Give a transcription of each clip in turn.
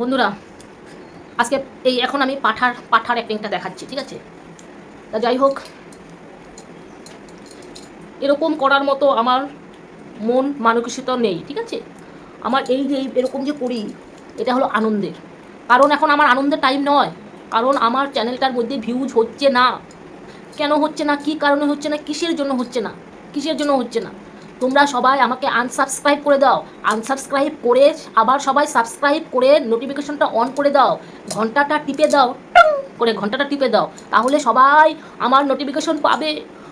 বন্ধুরা, আজকে এই এখন আমি পাঠার পাঠার অ্যাক্টিংটা দেখাচ্ছি, ঠিক আছে? তা যাই হোক, এরকম করার মতো আমার মন মানসিকতা নেই, ঠিক আছে? আমার এই যে এরকম যে করি, এটা হলো আনন্দের। কারণ এখন আমার আনন্দের টাইম নয়। কারণ আমার চ্যানেলটার মধ্যে ভিউজ হচ্ছে না। কেন হচ্ছে না? কী কারণে হচ্ছে না? কিসের জন্য হচ্ছে না? কিসের জন্য হচ্ছে না? তোমরা সবাই আমাকে আনসাবস্ক্রাইব করে দাও। আনসাবস্ক্রাইব করে আবার সবাই সাবস্ক্রাইব করে নোটিফিকেশনটা অন করে দাও। ঘন্টাটা টিপে দাও করে ঘন্টাটা টিপে দাও। তাহলে সবাই আমার নোটিফিকেশন পাবে।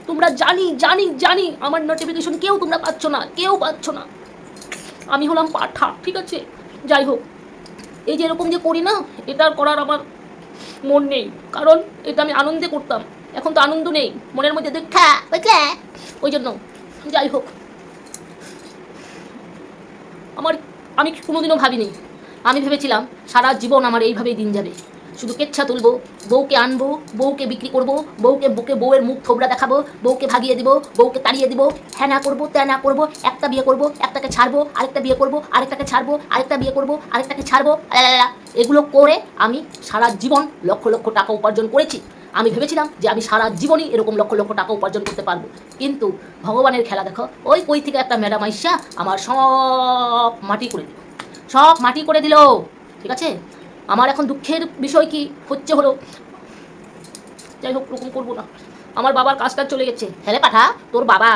তোমরা জানি জানি জানি আমার নোটিফিকেশন কেউ তোমরা পাচ্ছ না, কেউ পাচ্ছ না। আমি হলাম পাঠা, ঠিক আছে? যাই হোক, এই যে এরকম যে করি না, এটা করার আমার মন নেই। কারণ এটা আমি আনন্দে করতাম। এখন তো আনন্দ নেই, মনের মধ্যে দেখা ওই জন্য, যাই হোক। আমার, আমি কোনোদিনও ভাবিনি। আমি ভেবেছিলাম, সারা জীবন আমার এইভাবেই দিন যাবে। শুধু কেচ্ছা তুলবো, বউকে আনব, বউকে বিক্রি করব, বউকে বুকে বউয়ের মুখ থোবড়া দেখাবো, বউকে ভাগিয়ে দিব, বউকে তাড়িয়ে দিব হ্যাঁ না করব, ত্যানা না করব, একটা বিয়ে করব, একটাকে ছাড়বো, আরেকটা বিয়ে করব, আরেকটাকে ছাড়বো, আরেকটা বিয়ে করব, আরেকটাকে ছাড়বো এগুলো করে আমি সারা জীবন লক্ষ লক্ষ টাকা উপার্জন করেছি। আমি ভেবেছিলাম যে আমি সারা জীবনই এরকম লক্ষ লক্ষ টাকা উপার্জন করতে পারব। কিন্তু ভগবানের খেলা দেখো, ওই কই থেকে একটা ম্যাডাম আইসা আমার সব মাটি করে দিল। সব মাটি করে দিল, ঠিক আছে? আমার এখন দুঃখের বিষয় কি হচ্ছে হলো? যাই হোক, ওরকম করব না। আমার বাবার কাজটা চলে গেছে। হ্যাঁ পাঠা, তোর বাবা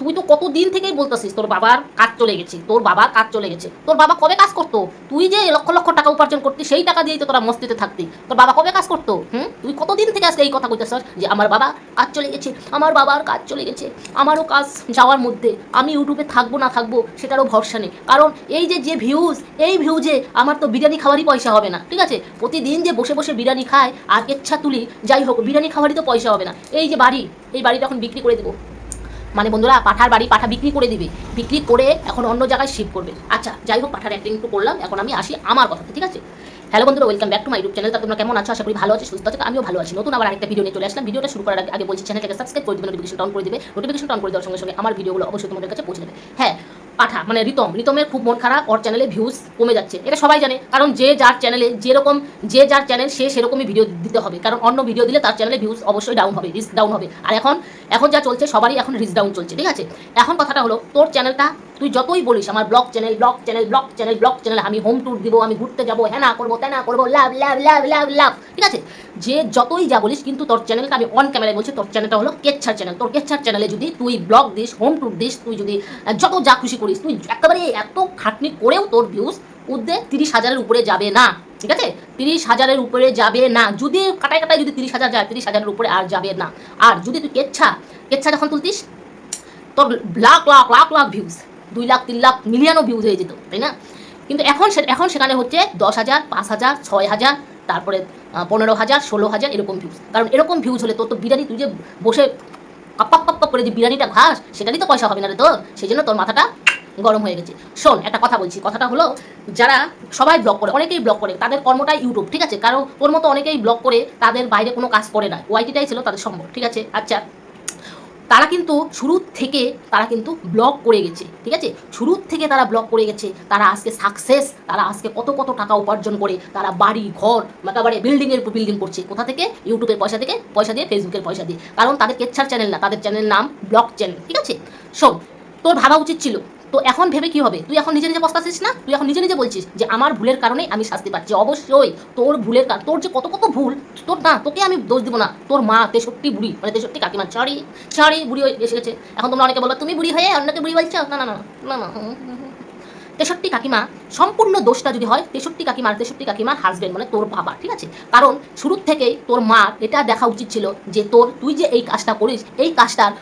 তুই তো কত দিন থেকেই বলতেছিস, তোর বাবার কাজ চলে গেছে, তোর বাবার কাজ চলে গেছে। তোর বাবা কবে কাজ করতো? তুই যে লক্ষ লক্ষ টাকা উপার্জন করতি, সেই টাকা দিয়েই তো তোরা মস্তিতে থাকতি। তোর বাবা কবে কাজ করতো? হুম? তুই কতদিন থেকে আজকে এই কথা বলতেছিস যে আমার বাবা কাজ চলে গেছে, আমার বাবার কাজ চলে গেছে, আমারও কাজ যাওয়ার মধ্যে, আমি ইউটিউবে থাকব না থাকব সেটারও ভরসা নেই। কারণ এই যে যে ভিউজ এই ভিউজে আমার তো বিরিয়ানি খাওয়ারই পয়সা হবে না, ঠিক আছে? প্রতিদিন যে বসে বসে বিরিয়ানি খায় আর ইচ্ছা তুলি যাই হোক, বিরিয়ানি খাওয়ারই তো পয়সা হবে না। এই যে বাড়ি, এই বাড়িটা এখন বিক্রি করে দেবো। মানে বন্ধুরা, পাঠার বাড়ি পাঠা বিক্রি করে দিবে। বিক্রি করে এখন অন্য জায়গায় শিফট করবে। আচ্ছা যাই হোক, পাঠার অ্যাক্টিং একটু করলাম। এখন আমি আসি আমার কথাতে, ঠিক আছে? হ্যালো বন্ধুরা welcome back to my YouTube চ্যানেলটা তোমরা কেমন আছো? আশা করি ভালো আছে, সুস্থ আছে। আমিও ভালো আছি। নতুন আবার আরেকটা ভিডিও নিয়ে চলে আসলাম। ভিডিওটা শুরু করার আগে- আগে বলছি চ্যানেলটাকে সাবস্ক্রাইব করে দিবে নোটিফিকেশন অন করে দেবে। নোটিফিকেশন অন করে দেওয়ার সঙ্গে সঙ্গে আমার ভিডিওগুলো অবশ্যই তোমাদের কাছে পৌঁছে দেবে। হ্যাঁ পাঠা মানে রিতম। রিতমের খুব মন খারাপ, ওর চ্যানেলে ভিউজ কমে যাচ্ছে। এটা সবাই জানে। কারণ যে যার চ্যানেলে যেরকম যে যার চ্যানেল সে সেরকমই ভিডিও দিতে হবে। কারণ অন্য ভিডিও দিলে তার চ্যানেলে ভিউজ অবশ্যই ডাউন হবে রিস্ক ডাউন হবে। আর এখন এখন যা চলছে, সবারই এখন রিস্ক ডাউন চলছে, ঠিক আছে? এখন কথাটা হলো, তোর চ্যানেলটা তুই যতই বলিস, আমার vlog channel vlog channel vlog channel vlog channel আমি হোম ট্যুর দিব, আমি ঘুরতে যাব হ্যাঁ না করব ত্যানা করব লাভ লাভ লাভ লাভ লাভ ঠিক আছে? যে যতই যা বলিস কিন্তু তোর চ্যানেলটা আমি অন ক্যামেরায় বলছি, তোর চ্যানেলটা হলো কেচ্ছার চ্যানেল তোর কেচ্ছার চ্যানেলে যদি তুই ব্লগ দিস হোম ট্যুর দিস, তুই যদি যত যা খুশি করিস, তুই একেবারে এত খাটনি করেও তোর ভিউজ উদ্দে তিরিশ হাজারের উপরে যাবে না, ঠিক আছে? তিরিশ হাজারের উপরে যাবে না। যদি কাটায় কাটায় যদি তিরিশ হাজার যায়, তিরিশ হাজারের উপরে আর যাবে না। আর যদি তুই কেচ্ছা কেচ্ছা যখন তুলতিস, তোর লাখ লাখ লাখ লাখ ভিউজ দুই লাখ, তিন লাখ মিলিয়নও ভিউজ হয়ে যেত, তাই না? কিন্তু এখন এখন সেখানে হচ্ছে দশ হাজার, পাঁচ হাজার, ছয় হাজার, তারপরে পনেরো হাজার, ষোলো হাজার, এরকম ভিউজ কারণ এরকম ভিউজ হলে তোর তো বিরিয়ানি, তুই যে বসে কাপ কাপ কাপ কাপ করে যে বিরিয়ানিটা ঘাস সেটারই তো পয়সা হবে না রে তোর। সেই জন্য তোর মাথাটা গরম হয়ে গেছে। শোন, একটা কথা বলছি। কথাটা হলো, যারা সবাই ব্লক করে, অনেকেই ব্লক করে, তাদের কর্মটা ইউটিউব ঠিক আছে? কারণ তোর মতো অনেকেই ব্লক করে, তাদের বাইরে কোনো কাজ করে না। ওয়াইটিটাই ছিল তাদের সম্ভব, ঠিক আছে? আচ্ছা। তারা কিন্তু শুরু থেকে তারা কিন্তু ব্লক করে গেছে, ঠিক আছে? শুরুর থেকে তারা ব্লক করে গেছে, তারা আজকে সাকসেস তারা আজকে কত কত টাকা উপার্জন করে, তারা বাড়ি, ঘর একেবারে বিল্ডিংয়ের উপর বিল্ডিং করছে। কোথা থেকে? ইউটিউবের পয়সা থেকে, পয়সা দিয়ে ফেসবুকের পয়সা দিয়ে। কারণ তাদের কেচ্ছার চ্যানেল না, তাদের চ্যানেল নাম ব্লক চ্যানেল ঠিক আছে? শোন তোর ভাবা উচিত ছিল তো এখন ভেবে কি হবে তুই এখন নিজে নিজে পস্তাছিস না তুই এখন নিজে নিজে বলছিস যে আমার ভুলের কারণে আমি শাস্তি পাচ্ছি অবশ্যই তোর ভুলের কারণ তোর যে কত কত ভুল তোর না তোকে আমি দোষ দিব না তোর মা তেষট্টি বুড়ি মানে তেষট্টি কাকিমা ছাড়ি ছাড়ি বুড়ি হয়ে এসে গেছে এখন তোমরা অনেকে বলব তুমি বুড়ি হয়ে অন্যকে বুড়ি বলছো না না না না না। তেষট্টি কাকিমা, সম্পূর্ণ দোষটা যদি হয়, তেষট্টি কাকিমার তেষট্টি কাকিমার হাজবেন্ড মানে তোর বাবা, ঠিক আছে? কারণ শুরুর থেকেই তোর মা, এটা দেখা উচিত ছিল যে তোর, তুই যে এই কাজটা করিস, এই কাজটার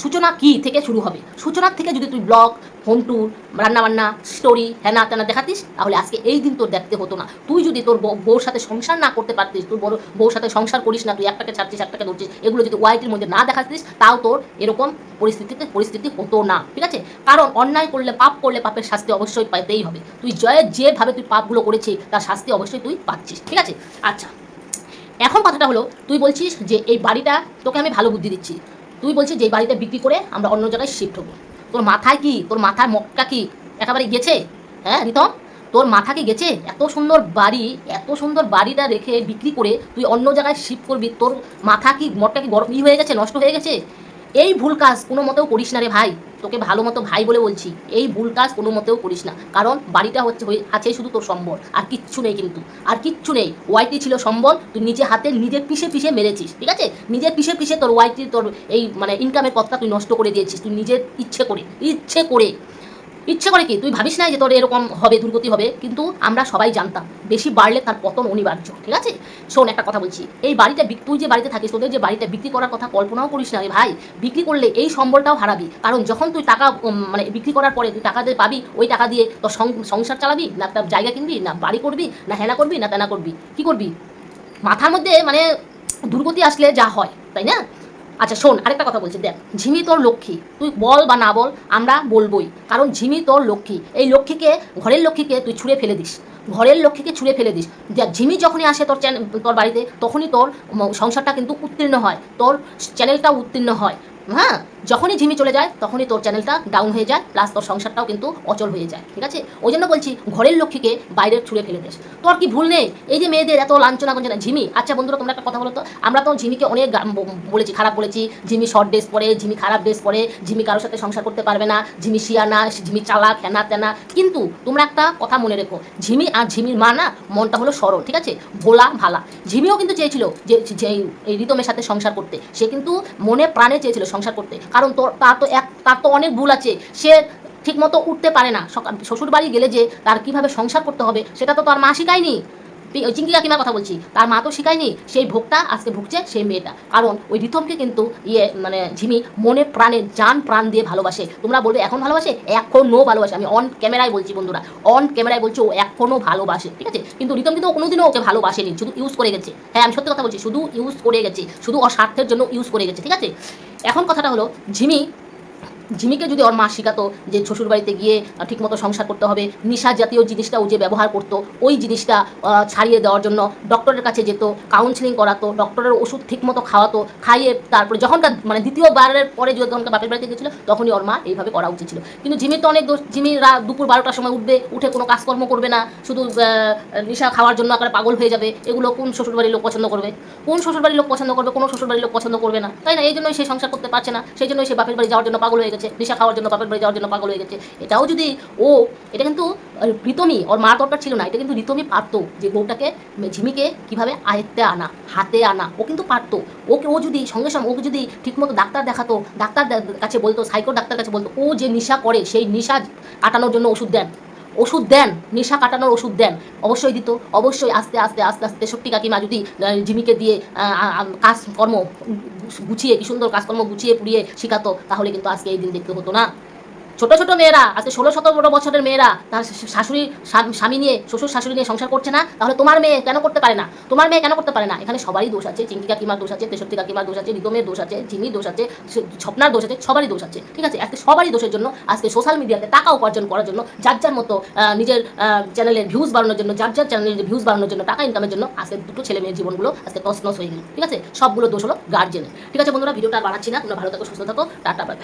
সূচনা কি থেকে শুরু হবে? সূচনার থেকে যদি তুই ব্লগ হোম ট্যুর রান্নাবান্না স্টোরি হ্যানা তেনা দেখাতিস, তাহলে আজকে এই দিন তোর দেখতে হতো না। তুই যদি তোর বউ- বউর সাথে সংসার না করতে পারতিস, তোর বড়, বউর সাথে সংসার করিস না, তুই একটাকে ছাড়ছিস একটাকে ধরছিস, এগুলো যদি ওয়াইটির মধ্যে না দেখাতিস, তাও তোর এরকম পরিস্থিতিতে, পরিস্থিতি হতো না, ঠিক আছে? কারণ অন্যায় করলে পাপ করলে পাপের শাস্তি অবশ্যই পাইতেই হবে। তুই জয়ের যেভাবে তুই পাপগুলো করেছিস, তার শাস্তি অবশ্যই তুই পাচ্ছিস, ঠিক আছে? আচ্ছা এখন কথাটা হলো, তুই বলছিস যে এই বাড়িটা তোকে আমি ভালো বুদ্ধি দিচ্ছি। তুই বলছিস যে এই বাড়িটা বিক্রি করে আমরা অন্য জায়গায় শিফট হব। তোর মাথায় কি? তোর মাথায় মক্কা কি? একেবারে গেছে? হ্যাঁ রিতম? তোর মাথা কি গেছে? এত সুন্দর বাড়ি, এত সুন্দর বাড়িটা রেখে বিক্রি করে তুই অন্য জায়গায় শিফট করবি, তোর মাথা কি মটটা কি গরম হয়ে গেছে? নষ্ট হয়ে গেছে? এই ভুল কাজ কোনো মতেও করিস না রে ভাই। তোকে ভালো মতো ভাই বলে বলছি, এই ভুল কাজ কোনো মতেও করিস না। কারণ বাড়িটা হচ্ছে আছে শুধু তোর সম্বল, আর কিচ্ছু নেই কিন্তু। আর কিচ্ছু নেই, ওয়াইটি ছিল সম্বল, তুই নিজে হাতে নিজের পিসে পিসে মেরেছিস, ঠিক আছে? নিজের পিসে পিসে তোর ওয়াইটি, তোর এই মানে ইনকামের পথটা তুই নষ্ট করে দিয়েছিস, তুই নিজের ইচ্ছে করে ইচ্ছে করে। ইচ্ছে করে কি, তুই ভাবিস না যে তোর এরকম হবে, দুর্গতি হবে, কিন্তু আমরা সবাই জানতাম, বেশি বাড়লে তার পতন অনিবার্য, ঠিক আছে? শোন, একটা কথা বলছি, এই বাড়িটা তুই যে বাড়িতে থাকিস, তোদের যে বাড়িটা বিক্রি করার কথা কল্পনাও করিস না ভাই, বিক্রি করলে এই সম্বলটাও হারাবি, কারণ যখন তুই টাকা মানে বিক্রি করার পরে তুই টাকা দিয়ে পাবি, ওই টাকা দিয়ে তোর সংসার চালাবি, না একটা জায়গা কিনবি, না বাড়ি করবি, না হেনা করবি, না তেনা করবি, কি করবি? মাথার মধ্যে মানে দুর্গতি আসলে যা হয়, তাই না? আচ্ছা শোন, আরেকটা কথা বলছি, দেখ, ঝিমি তোর লক্ষ্মী। তুই বল বা না বল, আমরা বলবই। কারণ ঝিমি তোর লক্ষ্মী। এই লক্ষ্মীকে, ঘরের লক্ষ্মীকে তুই ছুঁড়ে ফেলে দিস। ঘরের লক্ষ্মীকে ছুঁড়ে ফেলে দিস। ঝিমি যখনই আসে তোর চ্যানেল তোর বাড়িতে, তখনই তোর সংসারটা কিন্তু উত্তীর্ণ হয়। তোর চ্যানেলটা উত্তীর্ণ হয়। হ্যাঁ? যখনই ঝিমি চলে যায়, তখনই তোর চ্যানেলটা ডাউন হয়ে যায় প্লাস তোর সংসারটাও কিন্তু অচল হয়ে যায়, ঠিক আছে? ওই জন্য বলছি, ঘরের লক্ষ্মীকে বাইরে ছুঁড়ে ফেলে দিস। তোর কি ভুল নেই? এই যে মেয়েদের এত লাঞ্ছনা গঞ্জনা, ঝিমি আচ্ছা বন্ধুরা, তোমরা একটা কথা বলো তো? আমরা তো ঝিমিকে অনেক বলেছি, খারাপ বলেছি। ঝিমি শর্ট ড্রেস পরে, ঝিমি খারাপ ড্রেস পরে, ঝিমি কারোর সাথে সংসার করতে পারবে না, ঝিমি শিয়ানা ঝিমি চালাক, হেনা তেনা। কিন্তু তোমরা একটা কথা মনে রেখো, ঝিমি আর ঝিমির মা না, মনটা হলো সরল, ঠিক আছে? ভোলা ভালা। ঝিমিও কিন্তু চেয়েছিল যে এই রিতমের সাথে সংসার করতে। সে কিন্তু মনে প্রাণে চেয়েছিল সংসার করতে। কারণ তোর তার তো এক তার তো অনেক ভুল আছে। সে ঠিকমতো উঠতে পারে না। শ্বশুর বাড়ি গেলে যে তার কীভাবে সংসার করতে হবে, সেটা তো তার মা শিখায়নি। চিঙ্কি কাকিমার কথা বলছি। তার মা তো শিখায়নি, সেই ভোগটা আজকে ভুগছে সেই মেয়েটা। কারণ ওই রিতমকে কিন্তু ইয়ে মানে ঝিমি মনে প্রাণে যান প্রাণ দিয়ে ভালোবাসে। তোমরা বলবে, এখন ভালোবাসে? এখনও ভালোবাসে। আমি অন ক্যামেরায় বলছি বন্ধুরা। অন ক্যামেরায় বলছি, ও এখনও ভালোবাসে। ঠিক আছে? কিন্তু রিতম কিন্তু কোনোদিনও ওকে ভালোবাসেনি। শুধু ইউজ করে গেছে। হ্যাঁ আমি সত্যি কথা বলছি, শুধু ইউজ করে গেছে। শুধু অস্বার্থের জন্য ইউজ করে গেছে। ঠিক আছে? এখন কথাটা হলো ঝিমি ঝিমিকে যদি ওর মা শেখাতো যে শ্বশুর বাড়িতে গিয়ে ঠিকমতো সংসার করতে হবে, নিশা জাতীয় জিনিসটা ও যে ব্যবহার করতো, ওই জিনিসটা ছাড়িয়ে দেওয়ার জন্য ডক্টরের কাছে যেত কাউন্সিলিং করাতো, ডক্টরের ওষুধ ঠিকমতো খাওয়াতো, খাইয়ে তারপরে যখনকার মানে দ্বিতীয়বারের পরে যখন বাপের বাড়িতে গেছিল তখনই ওর মা এইভাবে করা উচিত ছিল। কিন্তু ঝিমির তো অনেক দোষ রাত দুপুর বারোটার সময় উঠবে, উঠে কোনো কাজকর্ম করবে না, শুধু নেশা খাওয়ার জন্য আকারে পাগল হয়ে যাবে, এগুলো কোন শ্বশুরবাড়ির লোক পছন্দ করবে? কোন শ্বশুরবাড়ির লোক পছন্দ করবে, কোনো শ্বশুরবাড়ির লোক পছন্দ করবে না। তাই না? এই জন্যই সে সংসার করতে পারছে না, সেই জন্যই সে বাপের বাড়ি যাওয়ার জন্য পাগল হয়ে গেছে। নেশা খাওয়ার জন্য, বাপের বাড়ি যাওয়ার জন্য পাগল হয়ে গেছে। এটাও যদি ও, এটা কিন্তু প্রীতমি ওর মা দরকার ছিল না, এটা কিন্তু রিতমি পারতো যে বউটাকে, ঝিমিকে কীভাবে আয়ত্তে আনা, হাতে আনা, ও কিন্তু পারতো। ওকে ও যদি, সঙ্গে সঙ্গে ওকে যদি ঠিকমতো ডাক্তার দেখাতো, ডাক্তার কাছে বলতো সাইকো ডাক্তার কাছে বলতো, ও যে নেশা করে, সেই নেশা কাটানোর জন্য ওষুধ দেন ওষুধ দেন, নেশা কাটানোর ওষুধ দেন। অবশ্যই দিত, অবশ্যই আস্তে আস্তে আস্তে আস্তে সত্যি কাকিমা যদি জিমিকে দিয়ে কাজকর্ম গুছিয়ে, কি সুন্দর কাজকর্ম গুছিয়ে, পুড়িয়ে শেখাতো, তাহলে কিন্তু আজকে এই দিন দেখতে হতো না। ছোট ছোট মেয়েরা, আজকে ষোলো সতেরো বছরের মেয়েরা, তার শাশুড়ি, স্বামী- নিয়ে, শ্বশুর শাশুড়ি নিয়ে সংসার করছে না, তাহলে তোমার মেয়ে কেন করতে পারে না? তোমার মেয়ে কেন করতে পারে না? এখানে সবারই দোষ আছে চিঙ্কি কাকিমার দোষ আছে, তেষট্টি কাকিমার দোষ আছে, রিদমের দোষ আছে জিমির দোষ আছে স্বপ্নার দোষ আছে, সবারই দোষ আছে, ঠিক আছে? আজকে সবারই দোষের জন্য, আজকে সোশ্যাল মিডিয়াতে টাকা উপার্জন করার জন্য, যার যার মতো নিজের চ্যানেলের ভিউজ বাড়ানোর জন্য, যার যার চ্যানেলের ভিউজ বাড়ানোর জন্য, টাকা ইনকামের জন্য, আজকে দুটো ছেলে মেয়ের জীবনগুলো আজকে তসনস হয়ে গেল, ঠিক আছে? সবগুলো দোষ হলো গার্জেনের ঠিক আছে বন্ধুরা? ভিডিওটা আর বানাচ্ছি না, তোমরা ভালো থাকো, সুস্থ থাকো, টাটা বাই